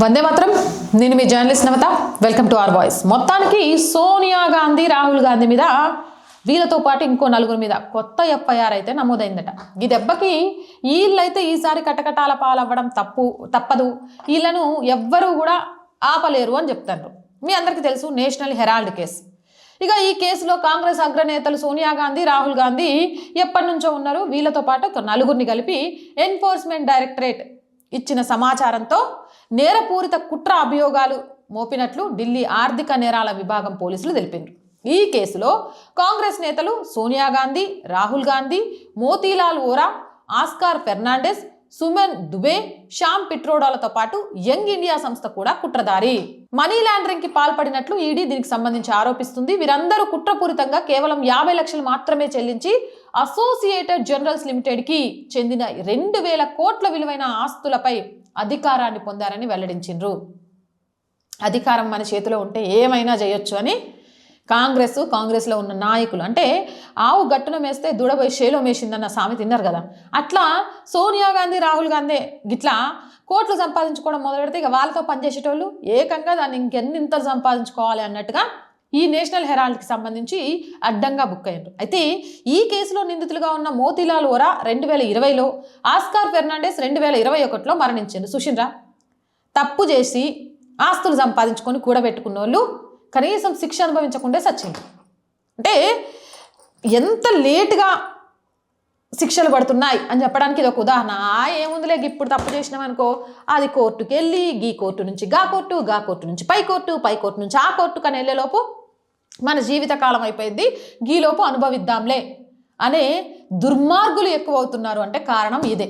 వందే మాత్రం. నేను మీ journalist Navatha. Welcome to R voice. మొత్తానికి సోనియా గాంధీ రాహుల్ గాంధీ మీద వీళ్ళతో పాటు ఇంకో నలుగురు మీద కొత్త ఎఫ్ఐఆర్ అయితే నమోదైందట. ఈ దెబ్బకి వీళ్ళైతే ఈసారి కటకటాల పాలవ్వడం తప్పు తప్పదు. వీళ్ళను ఎవ్వరూ కూడా ఆపలేరు అని చెప్తారు మీ అందరికీ తెలుసు నేషనల్ హెరాల్డ్ కేసు. ఇక ఈ కేసులో కాంగ్రెస్ అగ్రనేతలు సోనియా గాంధీ రాహుల్ గాంధీ ఎప్పటి నుంచో ఉన్నారు. వీళ్ళతో పాటు నలుగురిని కలిపి ఎన్ఫోర్స్మెంట్ డైరెక్టరేట్ ఇచ్చిన సమాచారంతో నేరపూరిత కుట్ర అభియోగాలు మోపినట్లు ఢిల్లీ ఆర్థిక నేరాల విభాగం పోలీసులు తెలిపారు ఈ కేసులో కాంగ్రెస్ నేతలు సోనియా గాంధీ రాహుల్ గాంధీ మోతీలాల్ ఓరా ఆస్కార్ ఫెర్నాండెస్ సుమన్ దుబే శ్యామ్ పిట్రోడాలతో పాటు యంగ్ ఇండియా సంస్థ కూడా కుట్రదారి. మనీ లాండరింగ్కి పాల్పడినట్లు ఈడీ దీనికి సంబంధించి ఆరోపిస్తుంది. వీరందరూ కుట్రపూరితంగా కేవలం యాభై లక్షలు మాత్రమే చెల్లించి అసోసియేటెడ్ జనరల్స్ లిమిటెడ్కి చెందిన రెండు వేల కోట్ల విలువైన ఆస్తులపై అధికారాన్ని పొందారని వెల్లడించిండ్రు. అధికారం మన చేతిలో ఉంటే ఏమైనా చేయొచ్చు అని కాంగ్రెస్ కాంగ్రెస్లో ఉన్న నాయకులు అంటే ఆవు గట్టున మేస్తే దూడబోయి షేలో మేసిందన్న సామె తిన్నారు కదా. అట్లా సోనియా గాంధీ రాహుల్ గాంధీ గిట్లా కోట్లు సంపాదించుకోవడం మొదలు పెడితే ఇక వాళ్ళతో పనిచేసేటోళ్ళు ఏకంగా దాన్ని ఇంకెన్నింతలు సంపాదించుకోవాలి అన్నట్టుగా ఈ నేషనల్ హెరాల్డ్కి సంబంధించి అడ్డంగా బుక్ అయ్యారు అయితే ఈ కేసులో నిందితులుగా ఉన్న మోతీలాల్ ఓరా రెండు వేల ఇరవైలో ఆస్కార్ ఫెర్నాండెస్ రెండు వేల ఇరవై ఒకటిలో మరణించారు సుషిన్రా తప్పు చేసి ఆస్తులు సంపాదించుకొని కూడబెట్టుకున్న వాళ్ళు కనీసం శిక్ష అనుభవించకుండా సచ్చింది అంటే ఎంత లేటుగా శిక్షలు పడుతున్నాయి అని చెప్పడానికి ఇది ఒక ఉదాహరణ. ఆ ఏముందిలే ఇప్పుడు తప్పు చేసినాం అనుకో అది కోర్టుకి వెళ్ళి గీ కోర్టు నుంచి గా కోర్టు గా కోర్టు నుంచి పై కోర్టు పై కోర్టు నుంచి ఆ కోర్టు కని వెళ్ళేలోపు మన జీవితకాలం అయిపోయింది గీలోపు అనుభవిద్దాంలే అనే దుర్మార్గులు ఎక్కువ అవుతున్నారు అంటే కారణం ఇదే.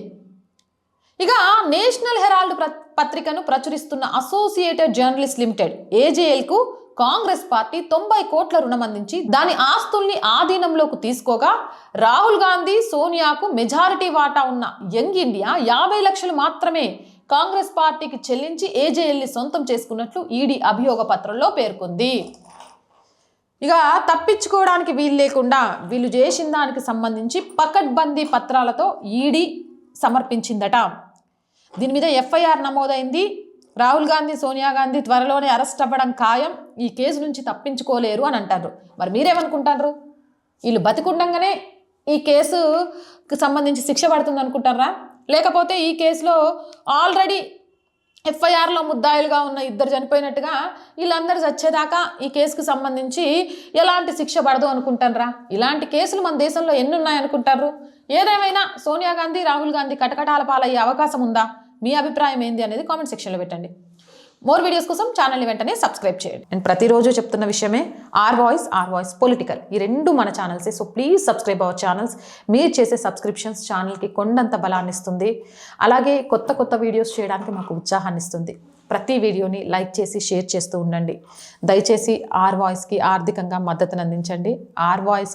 ఇక నేషనల్ హెరాల్డ్ పత్రికను ప్రచురిస్తున్న అసోసియేటెడ్ జర్నలిస్ట్ లిమిటెడ్ ఏజేఎల్కు కాంగ్రెస్ పార్టీ తొంభై కోట్ల రుణం అందించి దాని ఆస్తుల్ని ఆధీనంలోకి తీసుకోగా రాహుల్ గాంధీ సోనియాకు మెజారిటీ వాటా ఉన్న యంగ్ ఇండియా యాభై లక్షలు మాత్రమే కాంగ్రెస్ పార్టీకి చెల్లించి ఏజేఎల్ని సొంతం చేసుకున్నట్లు ఈడీ అభియోగ పత్రంలో పేర్కొంది. ఇక తప్పించుకోవడానికి వీలు లేకుండా వీళ్ళు చేసిన దానికి సంబంధించి పకడ్బందీ పత్రాలతో ఈడీ సమర్పించిందట. దీని మీద ఎఫ్ఐఆర్ నమోదైంది. రాహుల్ గాంధీ సోనియా గాంధీ త్వరలోనే అరెస్ట్ అవ్వడం ఖాయం. ఈ కేసు నుంచి తప్పించుకోలేరు అని అంటారు. మరి మీరేమనుకుంటారు? వీళ్ళు బతికుండగానే ఈ కేసుకు సంబంధించి శిక్ష పడుతుంది అనుకుంటారా లేకపోతే ఈ కేసులో ఆల్రెడీ ఎఫ్ఐఆర్లో ముద్దాయిలుగా ఉన్న ఇద్దరు చనిపోయినట్టుగా వీళ్ళందరూ చచ్చేదాకా ఈ కేసుకు సంబంధించి ఎలాంటి శిక్ష పడదు అనుకుంటారా ఇలాంటి కేసులు మన దేశంలో ఎన్ని ఉన్నాయనుకుంటారు ఏదేమైనా సోనియా గాంధీ రాహుల్ గాంధీ కటకటాల పాలయ్యే అవకాశం ఉందా? మీ అభిప్రాయం ఏంది అనేది కామెంట్ సెక్షన్లో పెట్టండి. మోర్ వీడియోస్ కోసం ఛానల్ని వెంటనే సబ్స్క్రైబ్ చేయండి. అండ్ ప్రతిరోజు చెప్తున్న విషయమే R voice R voice political ఈ రెండు మన ఛానల్సే so please subscribe our channels మీరు చేసే సబ్స్క్రిప్షన్స్ ఛానల్కి కొండంత బలాన్ని ఇస్తుంది. అలాగే కొత్త కొత్త వీడియోస్ చేయడానికి మాకు ఉత్సాహాన్ని ఇస్తుంది. ప్రతి వీడియోని లైక్ చేసి షేర్ చేస్తూ ఉండండి. దయచేసి ఆర్ వాయిస్కి ఆర్థికంగా మద్దతును అందించండి. Are voice